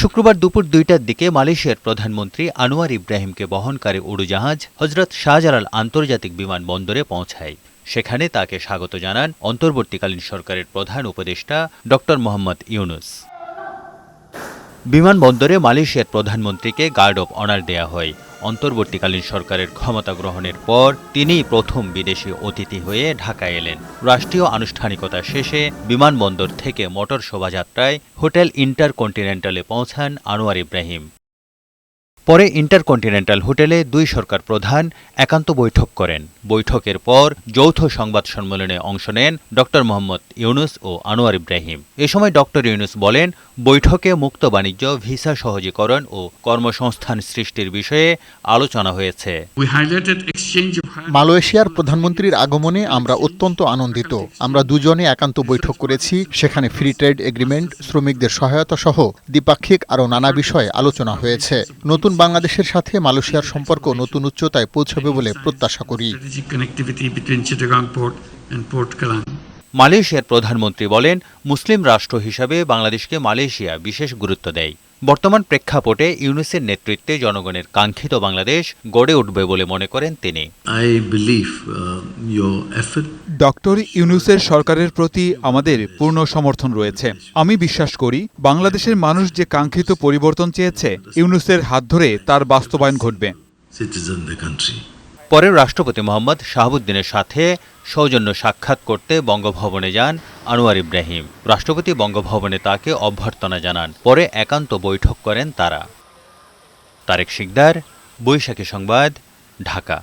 শুক্রবার দুপুর দুইটার দিকে মালয়েশিয়ার প্রধানমন্ত্রী আনোয়ার ইব্রাহিমকে বহনকারী উড়োজাহাজ হজরত শাহজালাল আন্তর্জাতিক বিমানবন্দরে পৌঁছায়। সেখানে তাকে স্বাগত জানান অন্তর্বর্তীকালীন সরকারের প্রধান উপদেষ্টা ড মোহাম্মদ ইউনুস। বিমানবন্দরে মালয়েশিয়ার প্রধানমন্ত্রীকে গার্ড অব অনার দেয়া হয়। অন্তর্বর্তীকালীন সরকারের ক্ষমতা গ্রহণের পর তিনি প্রথম বিদেশি অতিথি হয়ে ঢাকায় এলেন। রাষ্ট্রীয় আনুষ্ঠানিকতা শেষে বিমানবন্দর থেকে মোটর শোভাযাত্রায় হোটেল ইন্টারকন্টিনেন্টালে পৌঁছান আনোয়ার ইব্রাহিম। পরে ইন্টারকন্টিনেন্টাল হোটেলে দুই সরকার প্রধান একান্ত বৈঠক করেন। বৈঠকের পর যৌথ সংবাদ সম্মেলনে অংশ নেন ড মোহাম্মদ ইউনুস ও আনোয়ার ইব্রাহিম। এ সময় ড ইউনুস বলেন বৈঠকে মুক্ত বাণিজ্য ভিসা সহজীকরণ ও কর্মসংস্থান সৃষ্টির বিষয়ে আলোচনা হয়েছে। মালয়েশিয়ার প্রধানমন্ত্রীর আগমনে আমরা অত্যন্ত আনন্দিত। আমরা দুজনে একান্ত বৈঠক করেছি সেখানে ফ্রি ট্রেড এগ্রিমেন্ট শ্রমিকদের সহায়তা সহ দ্বিপাক্ষিক আরও নানা বিষয়ে আলোচনা হয়েছে। নতুন বাংলাদেশের সাথে মালয়েশিয়ার সম্পর্ক নতুন উচ্চতায় পৌঁছাবে বলে প্রত্যাশা করি. মালয়েশিয়ার প্রধানমন্ত্রী বলেন মুসলিম রাষ্ট্র হিসাবে বাংলাদেশকে মালয়েশিয়া বিশেষ গুরুত্ব দেয় বর্তমান প্রেক্ষাপটে ইউনুসের নেতৃত্বে জনগণের কাঙ্ক্ষিত বাংলাদেশ গড়ে উঠবে বলে মনে করেন তিনি। I believe uh, your effort doctor ইউনুসের সরকারের প্রতি আমাদের পূর্ণ সমর্থন রয়েছে। আমি বিশ্বাস করি বাংলাদেশের মানুষ যে কাঙ্ক্ষিত পরিবর্তন চেয়েছে ইউনুসের হাত ধরে তার বাস্তবায়ন ঘটবে। পরে রাষ্ট্রপতি মোহাম্মদ শাহাবুদ্দিনের সাথে সৌজন্য সাক্ষাৎ করতে বঙ্গভবনে যান আনোয়ার ইব্রাহিম, রাষ্ট্রপতি বঙ্গভবনে তাকে অভ্যর্থনা জানান, পরে একান্ত বৈঠক করেন তারা। তারেক শিকদার, বৈশাখী সংবাদ, ঢাকা।